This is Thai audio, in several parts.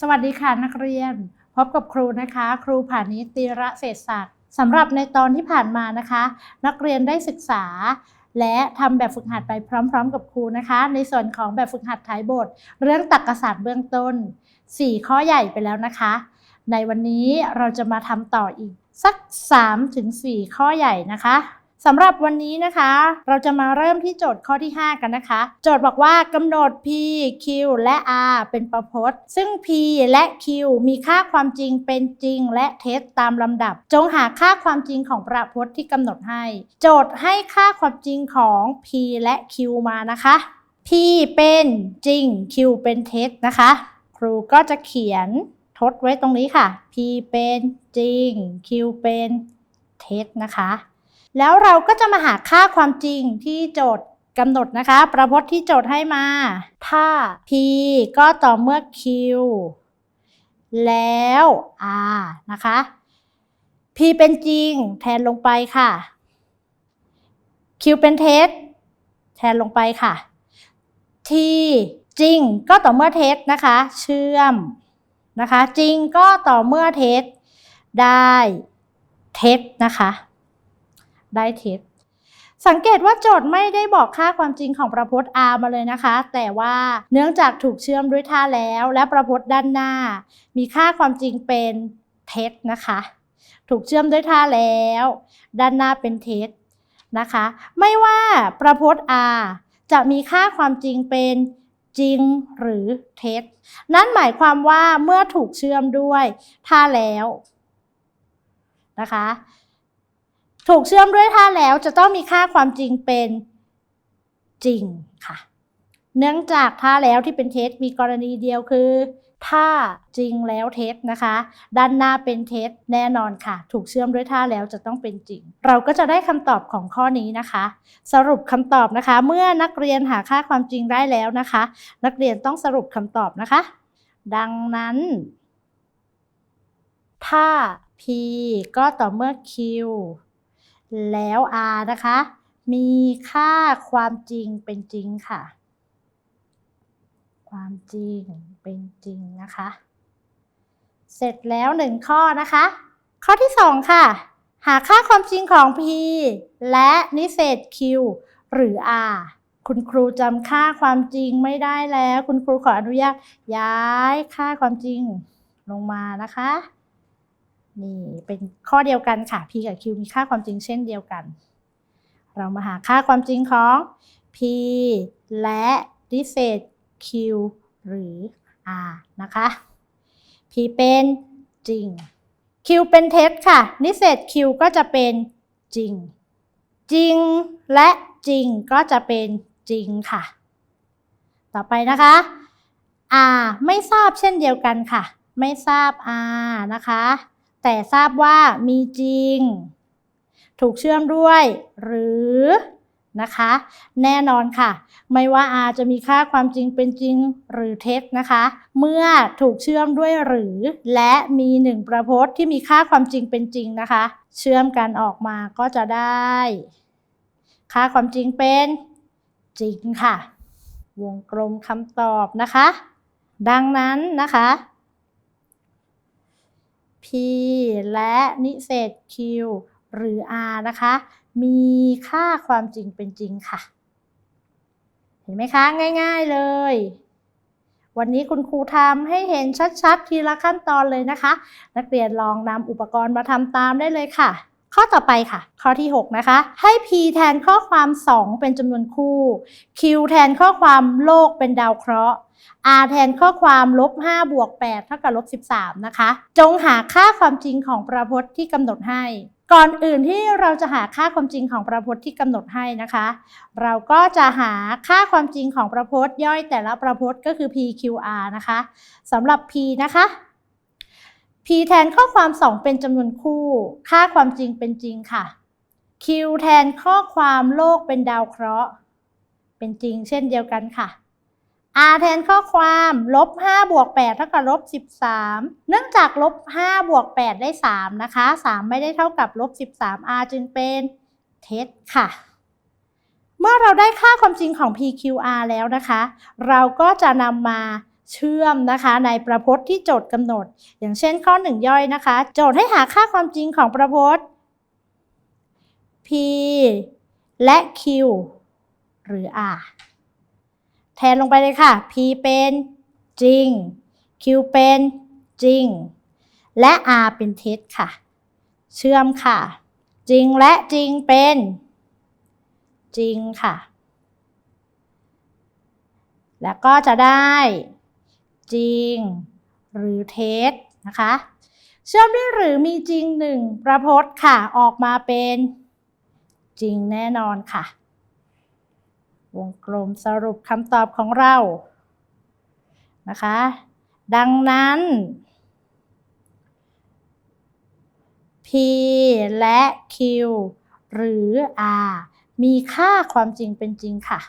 สวัสดีค่ะนักเรียน พบกับครูนะคะ ครูผานิตีระเศษศาสตร์สำหรับในตอนที่ผ่านมานะคะ นักเรียนได้ศึกษา และทำแบบฝึกหัดไปพร้อม ๆ กับครูนะคะ ในส่วนของแบบฝึกหัดท้ายบท เรื่องตรรกศาสตร์เบื้องต้น 4 ข้อใหญ่ไปแล้วนะคะ ในวันนี้เราจะมาทำต่ออีกสัก 3-4 ข้อใหญ่นะคะ สำหรับวันนี้นะคะ เราจะมาเริ่มที่โจทย์ข้อที่ 5 กันนะคะ โจทย์บอกว่ากำหนด p q และ r เป็นประพจน์ ซึ่ง p และ q มีค่าความจริงเป็นจริงและเท็จตามลำดับ จงหาค่าความจริงของประพจน์ที่กำหนดให้ โจทย์ให้ค่าความจริงของ p และ q มานะคะ p เป็นจริง q เป็นเท็จนะคะ ครูก็จะเขียนทดไว้ตรงนี้ค่ะ p เป็นจริง q เป็นเท็จนะคะ แล้วเราก็จะมาหาค่าความจริงที่โจทย์กำหนดนะคะ ประพจน์ที่โจทย์ให้มา ถ้า p ก็ต่อเมื่อ q แล้ว r นะคะ p เป็นจริงแทนลงไปค่ะ q เป็นเท็จแทนลงไปค่ะ t จริงก็ต่อเมื่อเท็จนะคะ เชื่อมนะคะ จริงก็ต่อเมื่อเท็จได้เท็จนะคะ ได้เท็จสังเกตว่าโจทย์ไม่ได้บอกค่าความจริงของประพจน์ r มาเลยนะคะ แต่ว่าเนื่องจากถูกเชื่อมด้วยท่าแล้ว และประพจน์ด้านหน้า มีค่าความจริงเป็นเท็จนะคะ ถูกเชื่อมด้วยท่าแล้ว ด้านหน้าเป็นเท็จนะคะ ไม่ว่าประพจน์ r จะมีค่าความจริงเป็นจริงหรือเท็จ นั่นหมายความว่าเมื่อถูกเชื่อมด้วยท่าแล้วนะคะ ถูกเชื่อมด้วยท่าแล้วจะต้องมีค่าความจริงเป็นจริงค่ะ เนื่องจากท่าแล้วที่เป็นเท็จมีกรณีเดียวคือท่าจริงแล้วเท็จนะคะ ด้านหน้าเป็นเท็จแน่นอนค่ะ ถูกเชื่อมด้วยท่าแล้วจะต้องเป็นจริง เราก็จะได้คำตอบของข้อนี้นะคะ สรุปคำตอบนะคะ เมื่อนักเรียนหาค่าความจริงได้แล้วนะคะ นักเรียนต้องสรุปคำตอบนะคะ ดังนั้นถ้า p ก็ต่อเมื่อ q แล้ว r นะคะ มีค่าความจริงเป็นจริงค่ะ ความจริงเป็นจริงนะคะ เสร็จแล้วหนึ่งข้อนะคะ ข้อที่สองค่ะ หาค่าความจริงของ p และนิเศษ q หรือ r คุณครูจำค่าความจริงไม่ได้แล้ว คุณครูขออนุญาตย้ายค่าความจริงลงมานะคะ นี่เป็นข้อเดียวกันค่ะ p กับ q มีค่าความจริงเช่นเดียวกัน เรามาหาค่าความจริงของ p และดิเศษ q หรือ r นะคะ p เป็นจริง q เป็นเท็จค่ะ นิเศษ q ก็จะเป็นจริง จริงและจริงก็จะเป็นจริงค่ะ ต่อไปนะคะ r ไม่ทราบเช่นเดียวกันค่ะ ไม่ทราบ r นะคะ แต่ทราบว่ามีจริง ถูกเชื่อมด้วย หรือนะคะ แน่นอนค่ะ ไม่ว่า r จะมีค่าความจริงเป็นจริงหรือเท็จนะคะ เมื่อถูกเชื่อมด้วยหรือ และมีหนึ่งประพจน์ที่มีค่าความจริงเป็นจริงนะคะ เชื่อมกันออกมาก็จะได้ ค่าความจริงเป็นจริงค่ะ วงกลมคำตอบนะคะ ดังนั้นนะคะ p และนิเศษ q หรือ r นะคะ มีค่าความจริงเป็นจริงค่ะ เห็นไหมคะ ง่าย ๆเลย วันนี้คุณครูทำให้เห็นชัดๆ ทีละขั้นตอนเลยนะคะ นักเรียนลองนำอุปกรณ์มาทำตามได้เลยค่ะ ข้อต่อไปค่ะ ข้อที่ 6 นะคะ ให้ p แทนข้อความ 2 เป็นจำนวนคู่ q แทนข้อความโลกเป็นดาวเคราะห์ r แทนข้อความลบ5บวก8เท่ากับลบ13 นะคะ จงหาค่าความจริงของประพจน์ที่กำหนดให้ ก่อนอื่นที่เราจะหาค่าความจริงของประพจน์ที่กำหนดให้นะคะ เราก็จะหาค่าความจริงของประพจน์ย่อยแต่ละประพจน์ก็คือ PQR นะคะสำหรับ P นะคะ P แทนข้อความ 2 เป็นจำนวนคู่ ค่าความจริงเป็นจริงค่ะ Q แทนข้อความโลกเป็นดาวเคราะห์ เป็นจริงเช่นเดียวกันค่ะ r แทนข้อความลบ5บวก8เท่ากับลบ13 เนื่องจากลบ5บวก8ได้ 3 นะคะ 3 ไม่ได้เท่ากับลบ13 r จึงเป็นเท็จค่ะ เมื่อเราได้ค่าความจริงของ PQR แล้วนะคะ เราก็จะนำมา เชื่อมนะคะในประพจน์ที่โจทย์กำหนด อย่างเช่นข้อหนึ่งย่อยนะคะ โจทย์ให้หาค่าความจริงของประพจน์ p และ q หรือ r แทนลงไปเลยค่ะ p เป็นจริง q เป็นจริง และ r เป็นเท็จค่ะ เชื่อมค่ะ จริงและจริงเป็น จริงค่ะ แล้วก็จะได้ จริง หรือเท็จนะคะ เชื่อมด้วยหรือมีจริงหนึ่งประพจน์ค่ะออกมาเป็นจริงแน่นอนค่ะ วงกลมสรุปคำตอบของเรานะคะ ดังนั้น P และ Q หรือ R มีค่าความจริงเป็นจริงค่ะ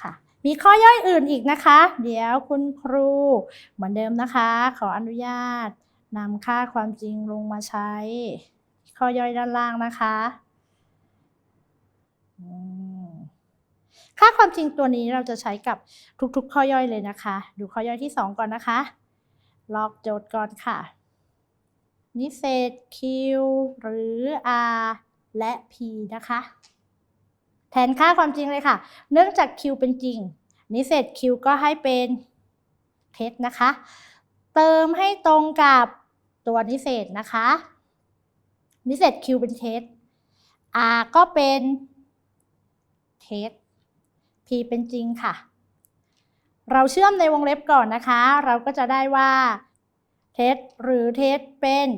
ค่ะ มีข้อย่อยอื่นอีกนะคะ เดี๋ยวคุณครูเหมือนเดิมนะคะ ขออนุญาตนำค่าความจริงลงมาใช้ ข้อย่อยด้านล่างนะคะค่าความจริงตัวนี้เราจะใช้กับทุกๆ ข้อย่อยเลยนะคะ ดูข้อย่อยที่ 2 ก่อนนะคะ ลอกโจทย์ก่อนค่ะ นิเศษ q หรือ r และ p นะคะ แทนค่าความจริงเลยค่ะ เนื่องจาก q เป็นจริงนิเศษ q ก็ให้เป็นเท็จนะคะ เติมให้ตรงกับตัวนิเศษนะคะ นิเศษ q เป็นเท็จ r ก็เป็นเท็จ p เป็นจริงค่ะ เราเชื่อมในวงเล็บก่อนนะคะ เราก็จะได้ว่าเท็จหรือเท็จเป็น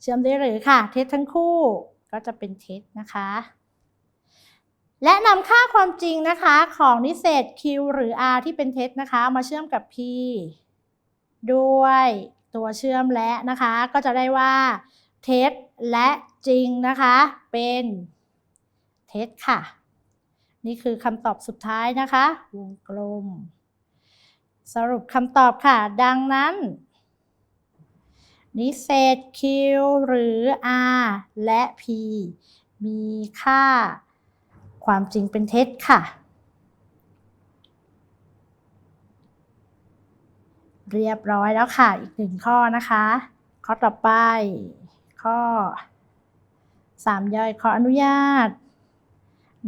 เชื่อมได้หรือค่ะ เท็จทั้งคู่ก็จะเป็นเท็จนะคะ และนำค่าความจริงนะคะของนิเศษ q หรือ r ที่เป็นเท็จนะคะ มาเชื่อมกับ p ด้วยตัวเชื่อมและนะคะ ก็จะได้ว่าเท็จและจริงนะคะ เป็นเท็จค่ะ นี่คือคำตอบสุดท้ายนะคะ วงกลม สรุปคำตอบค่ะ ดังนั้น นิเศษ q หรือ r และ p มีค่า ความจริงเป็นเท็จค่ะ เรียบร้อยแล้วค่ะ อีกหนึ่งข้อนะคะ ข้อต่อไป ข้อ3ย่อยขออนุญาต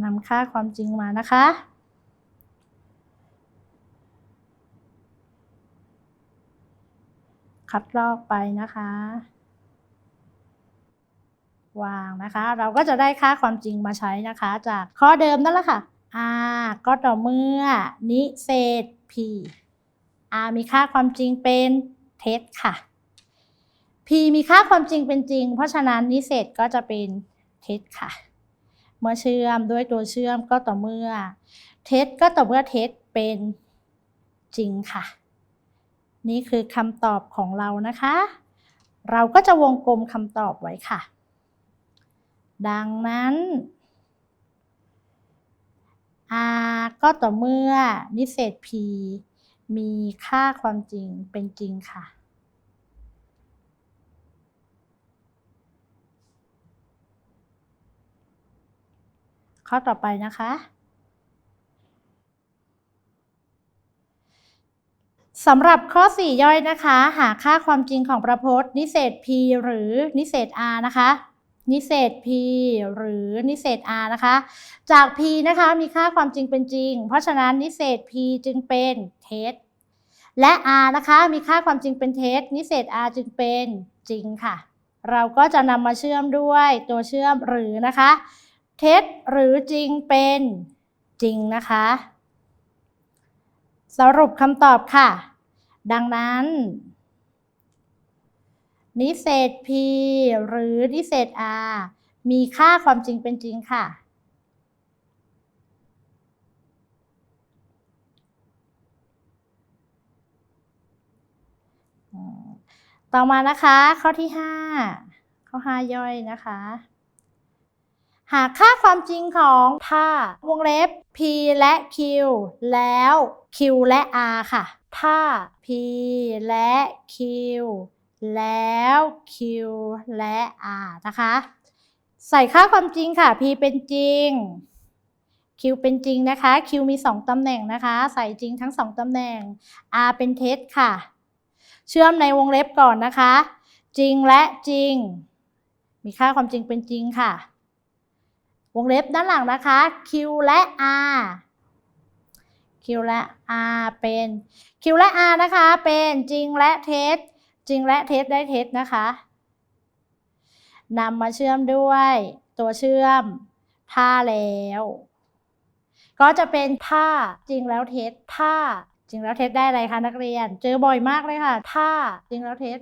นำค่าความจริงมานะคะ คัดลอกไปนะคะ วางนะคะ เราก็จะได้ค่าความจริงมาใช้นะคะ จากข้อเดิมนั่นแหละค่ะ r ก็ต่อเมื่อนิเศษ p r มีค่าความจริงเป็นเท็จค่ะ p มีค่าความจริงเป็นจริง เพราะฉะนั้นนิเศษก็จะเป็นเท็จค่ะ เมื่อเชื่อมด้วยตัวเชื่อมก็ต่อเมื่อ เท็จก็ต่อเมื่อเท็จเป็นจริงค่ะ นี่คือคำตอบของเรานะคะ เราก็จะวงกลมคำตอบไว้ค่ะ ดังนั้น r ก็ต่อเมื่อนิเศษ p มีค่าความจริงเป็นจริงค่ะ ข้อต่อไปนะคะ สำหรับข้อ 4 ย่อยนะคะ หาค่าความจริงของประพจน์นิเศษ p หรือนิเศษ r นะคะ นิเศษ p หรือนิเศษ r นะคะ จาก p นะคะมีค่าความจริงเป็นจริง เพราะฉะนั้นนิเศษ p จึงเป็นเท็จและ r นะคะมีค่าความจริงเป็นเท็จนิเศษ r จึงเป็นจริงค่ะ เราก็จะนำมาเชื่อมด้วยตัวเชื่อมหรือนะคะ เท็จหรือจริงเป็นจริงนะคะ สรุปคำตอบค่ะ ดังนั้น นิเศษ p หรือนิเศษ r มีค่าความจริงเป็นจริงค่ะ ต่อมานะคะ ข้อที่ 5 ข้อ 5 ย่อยนะคะ หาค่าความจริงของท่าวงเล็บ p และ q แล้ว q และ r ค่ะท่า p และ q แล้ว q และ r นะคะ ใส่ค่าความจริงค่ะ p เป็นจริง q เป็นจริงนะคะ q มี 2ตำแหน่งนะคะ ใส่จริงทั้ง 2ตำแหน่ง r เป็นเท็จค่ะ เชื่อมในวงเล็บก่อนนะคะ จริงและจริง มีค่าความจริงเป็นจริงค่ะ วงเล็บด้านหลังนะคะ q และ r q และ r เป็น q และ r นะคะ เป็นจริงและเท็จ จริงและเท็จได้เท็จนะคะนำมาเชื่อมด้วยตัวเชื่อมถ้าแล้ว ก็จะเป็นถ้าจริงแล้วเท็จถ้าจริงแล้วเท็จได้อะไรคะนักเรียน เจอบ่อยมากเลยค่ะถ้าจริงแล้วเท็จ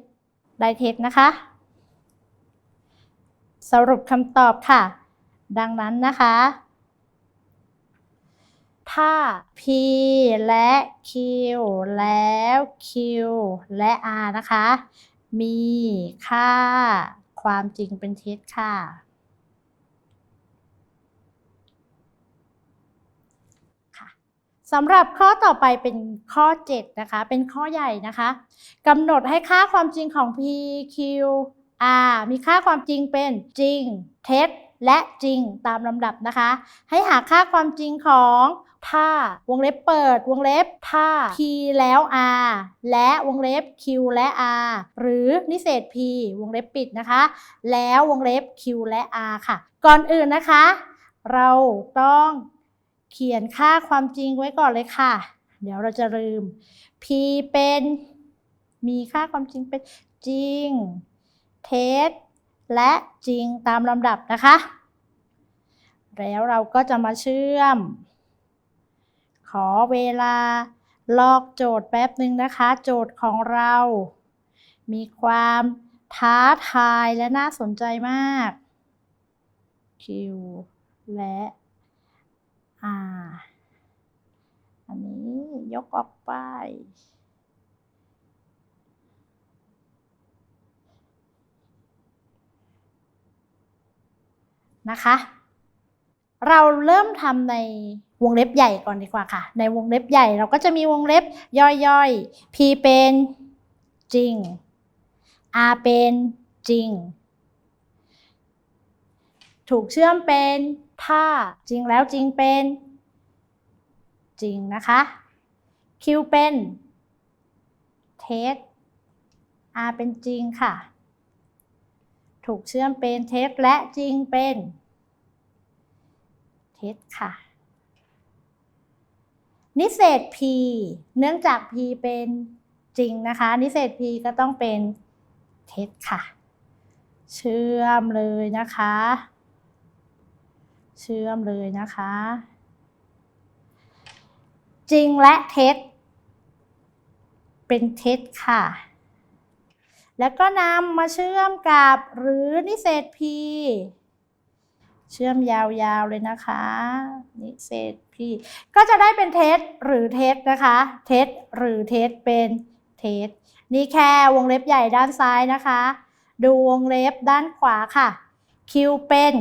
ได้เท็จนะคะ สรุปคำตอบค่ะ ดังนั้นนะคะ ถ้า p และ q แล้ว q และ r นะคะ มีค่า ความจริงเป็นเท็จค่ะ สำหรับข้อต่อไปเป็นข้อ 7 นะคะ เป็นข้อใหญ่นะคะกำหนดให้ค่าความจริงของ p q r มีค่าความจริงเป็นจริง เท็จ และจริงตามลำดับนะคะ ให้หาค่าความจริงของ ถ้าวงเล็บเปิด วงเล็บถ้า p แล้ว r และวงเล็บ q และ r หรือนิเศษ p วงเล็บปิดนะคะ แล้ววงเล็บ q และ r ค่ะ ก่อนอื่นนะคะ เราต้องเขียนค่าความจริงไว้ก่อนเลยค่ะ เดี๋ยวเราจะลืม p เป็นมีค่าความจริงเป็นจริง เท็จและจริงตามลำดับนะคะ แล้วเราก็จะมาเชื่อม ขอเวลา ลอกโจทย์แป๊บหนึ่งนะคะ โจทย์ของเรา มีความท้าทายและน่าสนใจมาก Q และ R อันนี้ยกออกไป นะคะ เราเริ่มทำในวงเล็บใหญ่ก่อนดีกว่าค่ะ ในวงเล็บใหญ่เราก็จะมีวงเล็บย่อยๆ P เป็นจริง R เป็นจริง ถูกเชื่อมเป็นถ้าจริงแล้วจริงเป็นจริงนะคะ Q เป็นเท็จ R เป็นจริงค่ะ ถูกเชื่อมเป็นเท็จและจริงเป็น เท็จค่ะ นิเศษ p เนื่องจาก p เป็นจริงนะคะ นิเศษ p ก็ต้องเป็นเท็จค่ะ เชื่อมเลยนะคะ เชื่อมเลยนะคะ จริงและเท็จเป็นเท็จค่ะ แล้วก็นำมาเชื่อมกับหรือนิเศษ p เชื่อมยาวๆเลยนะคะนิเศษ p ก็จะได้เป็นเท็จหรือเท็จนะคะ เท็จหรือเท็จเป็นเท็จนี่แค่วงเล็บใหญ่ด้านซ้ายนะคะ ดูวงเล็บด้านขวาค่ะ q เป็น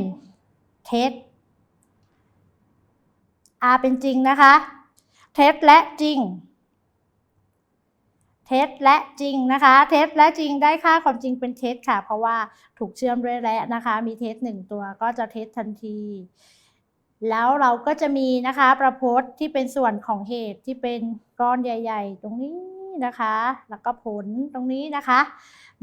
เท็จ r เป็นจริงนะคะ เท็จและจริง เท็จและจริงนะคะ เท็จและจริงได้ค่าความจริงเป็นเท็จค่ะ เพราะว่าถูกเชื่อมด้วยและนะคะ มีเท็จหนึ่งตัวก็จะเท็จทันที แล้วเราก็จะมีนะคะ ประพจน์ที่เป็นส่วนของเหตุที่เป็นก้อนใหญ่ ๆ ตรงนี้นะคะ แล้วก็ผลตรงนี้นะคะ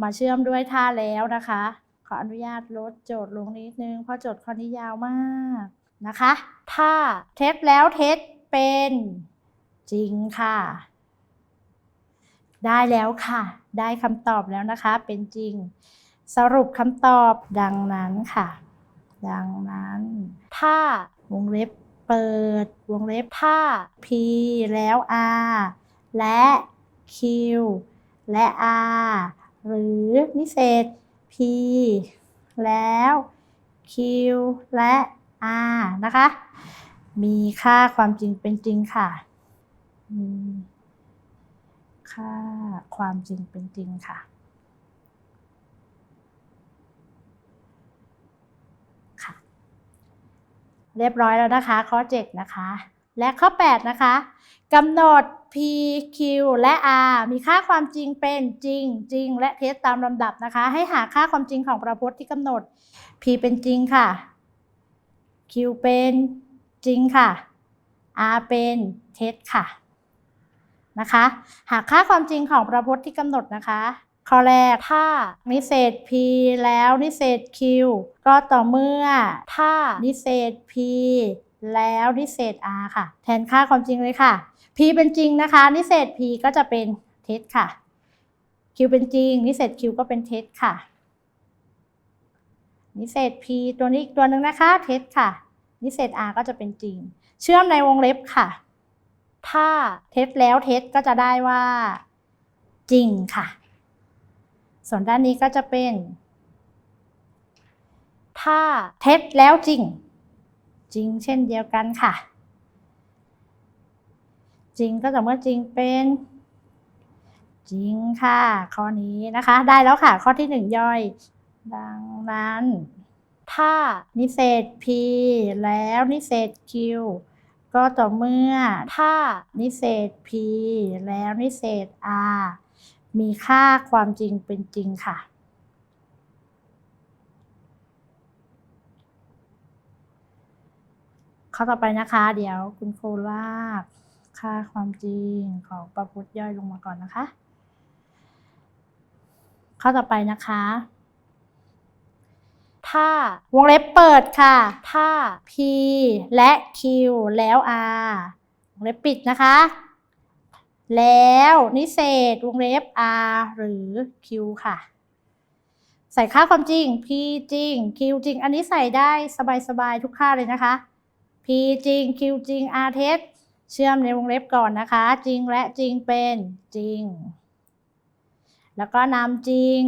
มาเชื่อมด้วยท่าแล้วนะคะ ขออนุญาตลดโจทย์ลงนิดนึงเพราะโจทย์ข้อนี้ยาวมากนะคะ ถ้าเท็จแล้วเท็จเป็นจริงค่ะ ได้แล้วค่ะ ได้คำตอบแล้วนะคะ เป็นจริง สรุปคำตอบดังนั้นค่ะ ดังนั้น ถ้าวงเล็บเปิด วงเล็บถ้า p แล้ว r และ q และ r หรือนิเศษ p แล้ว q และ r นะคะ มีค่าความจริงเป็นจริงค่ะ มี ค่าความจริงเป็นจริงค่ะ ค่ะ เรียบร้อยแล้วนะคะข้อ7นะคะ และข้อ 8 นะคะกำหนด p q และ r มีค่าความจริงเป็นจริง จริง และเท็จตามลำดับนะคะ ให้หาค่าความจริงของประพจน์ที่กำหนด p P เป็นจริงค่ะ Q เป็นจริงค่ะ R เป็นเท็จค่ะ นะคะ หากค่าความจริงของประพจน์ที่กำหนดนะคะข้อแรกถ้านิเศษ P แล้วนิเศษ Q ก็ต่อเมื่อถ้านิเศษ P แล้วนิเศษ R ค่ะ แทนค่าความจริงเลยค่ะ P เป็นจริงนะคะ นิเศษ P ก็จะเป็นเท็จค่ะ Q เป็นจริง นิเศษ Q ก็เป็นเท็จค่ะ นิเศษ P ตัวนี้อีกตัวหนึ่งนะคะ เท็จค่ะ นิเศษ R ก็จะเป็นจริง เชื่อมในวงเล็บค่ะ ถ้าเท็จแล้วเท็จก็จะได้ว่า จริงค่ะ ส่วนด้านนี้ก็จะเป็น ถ้าเท็จแล้วจริง จริงเช่นเดียวกันค่ะ จริงก็จะเมื่อจริงเป็น จริงค่ะ ข้อนี้นะคะ ได้แล้วค่ะ ข้อที่หนึ่งย่อย ดังนั้น ถ้านิเศษ P แล้วนิเศษ Q ก็ต่อเมื่อถ้านิเศษ P แล้วนิเศษ R มีค่าความจริงเป็นจริงค่ะ ข้อต่อไปนะคะ เดี๋ยวคุณครูลากค่าความจริงของประพุทธย่อยลงมาก่อนนะคะ ข้อต่อไปนะคะ ถ้าวงเล็บเปิดค่ะ ถ้า P และ Q แล้ว R วงเล็บปิดนะคะ แล้วนิเศษวงเล็บ R หรือ Q ค่ะ ใส่ค่าความจริง P จริง Q จริง อันนี้ใส่ได้สบายๆทุกค่าเลยนะคะ P จริง Q จริง R เท็จเชื่อมในวงเล็บก่อนนะคะ จริงและจริงเป็นจริง แล้วก็นำจริง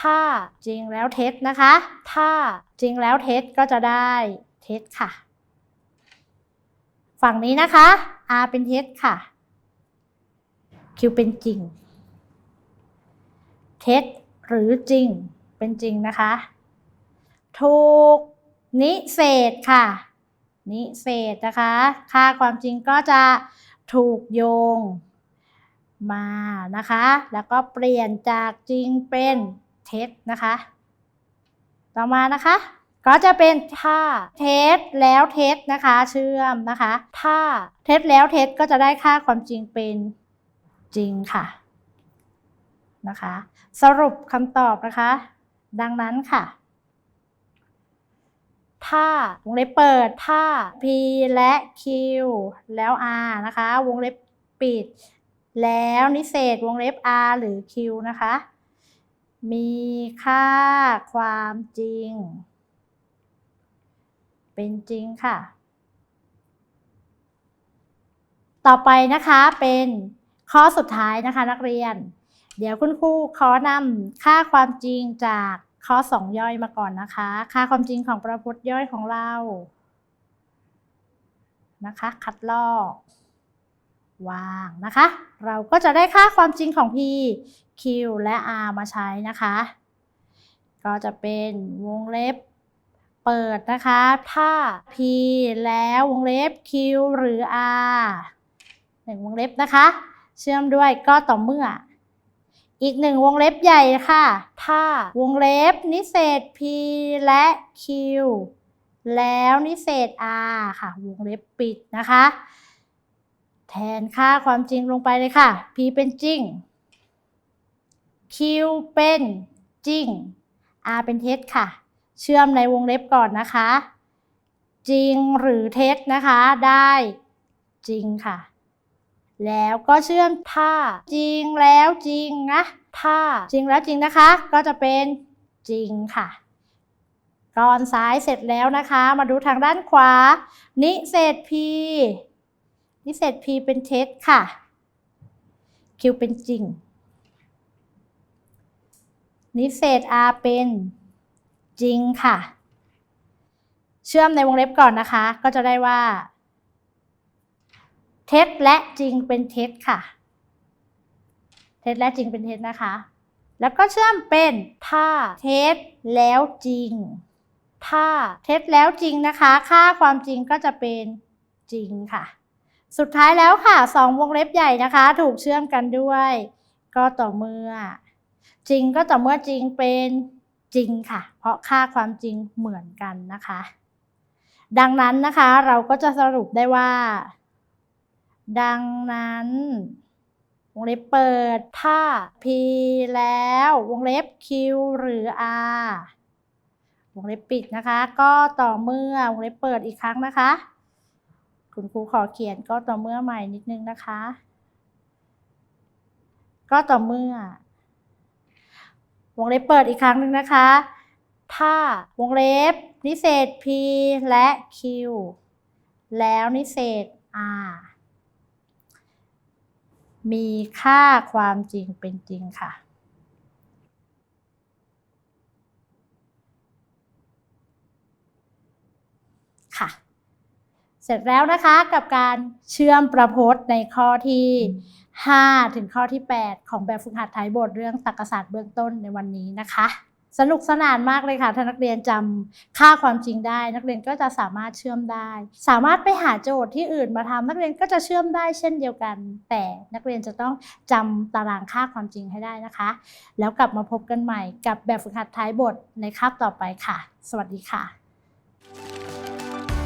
ถ้าจริงแล้วเท็จนะคะ ถ้าจริงแล้วเท็จก็จะได้เท็จค่ะ ฝั่งนี้นะคะ R เป็นเท็จค่ะ Q เป็นจริง เท็จหรือจริงเป็นจริงนะคะ ถูก นิเศษค่ะ นิเศษนะคะ ค่าความจริงก็จะถูกโยงมานะคะ แล้วก็เปลี่ยนจากจริงเป็น เท็จนะคะ ต่อมานะคะ ก็จะเป็นถ้าเท็จแล้วเท็จนะคะ เชื่อมนะคะถ้าเท็จแล้วเท็จก็จะได้ค่าความจริงเป็นจริงค่ะนะคะ สรุปคำตอบนะคะ ดังนั้นค่ะถ้าวงเล็บเปิดถ้า P และ Q แล้ว R นะคะ วงเล็บปิด แล้วนิเศษวงเล็บ R หรือ Q นะคะ มีค่าความจริง เป็นจริงค่ะ ต่อไปนะคะเป็นข้อสุดท้ายนะคะนักเรียน เดี๋ยวคุณครูขอนำค่าความจริงจากข้อ2ย่อยมาก่อนนะคะ ค่าความจริงของประพจน์ย่อยของเรา นะคะ คัดลอก วางนะคะ เราก็จะได้ค่าความจริงของ P Q และ R มาใช้นะคะ ก็จะเป็นวงเล็บเปิดนะคะ ถ้า P แล้ววงเล็บ Q หรือ R หนึ่งวงเล็บนะคะ เชื่อมด้วยก็ต่อเมื่อ อีกหนึ่งวงเล็บใหญ่ค่ะ ถ้าวงเล็บนิเศษ P และ Q แล้วนิเศษ R ค่ะ วงเล็บปิดนะคะ แทนค่าความจริงลงไปเลยค่ะ P เป็นจริง Q เป็นจริง R เป็นเท็จค่ะ เชื่อมในวงเล็บก่อนนะคะ จริงหรือเท็จนะคะ ได้จริงค่ะ แล้วก็เชื่อมถ้าจริงแล้วจริงนะถ้าจริงแล้วจริงนะคะ ก็จะเป็นจริงค่ะก่อนซ้ายเสร็จแล้วนะคะ มาดูทางด้านขวา นิเศษ P นิเศษ P เป็นเท็จค่ะ Q เป็นจริง นิเศษ R เป็นจริงค่ะ เชื่อมในวงเล็บก่อนนะคะ ก็จะได้ว่า เท็จและจริงเป็นเท็จค่ะ เท็จและจริงเป็นเท็จนะคะ แล้วก็เชื่อมเป็นถ้าเท็จแล้วจริง ถ้าเท็จแล้วจริงนะคะ ค่าความจริงก็จะเป็นจริงค่ะ สุดท้ายแล้วค่ะสองวงเล็บใหญ่นะคะ ถูกเชื่อมกันด้วย ก็ต่อเมื่อ จริงก็ต่อเมื่อจริงเป็นจจริงค่ะ เพราะค่าความจริงเหมือนกันนะคะ ดังนั้นนะคะเราก็จะสรุปได้ว่า ดังนั้นวงเล็บเปิดถ้า P แล้ววงเล็บ Q หรือ R วงเล็บปิดนะคะ ก็ต่อเมื่อวงเล็บเปิดอีกครั้งนะคะ คุณครูขอเขียนก็ต่อเมื่อใหม่นิดนึงนะคะ ก็ต่อเมื่อ วงเล็บเปิดอีกครั้งหนึ่งนะคะ ถ้าวงเล็บ นิเศษ P และ Q แล้วนิเศษ R มีค่าความจริงเป็นจริงค่ะค่ะ เสร็จแล้วนะคะกับการเชื่อมประพจน์ในข้อที่ 5 ถึงข้อที่ 8 ของแบบฝึกหัดไทยบทเรื่องตรรกศาสตร์เบื้องต้นในวันนี้นะคะ สนุกสนานมากเลยค่ะ ถ้านักเรียนจำค่าความจริงได้ นักเรียนก็จะสามารถเชื่อมได้ สามารถไปหาโจทย์ที่อื่นมาทำนักเรียนก็จะเชื่อมได้เช่นเดียวกัน แต่นักเรียนจะต้องจำตารางค่าความจริงให้ได้นะคะ แล้วกลับมาพบกันใหม่กับแบบฝึกหัดท้ายบทในคาบต่อไปค่ะ สวัสดีค่ะ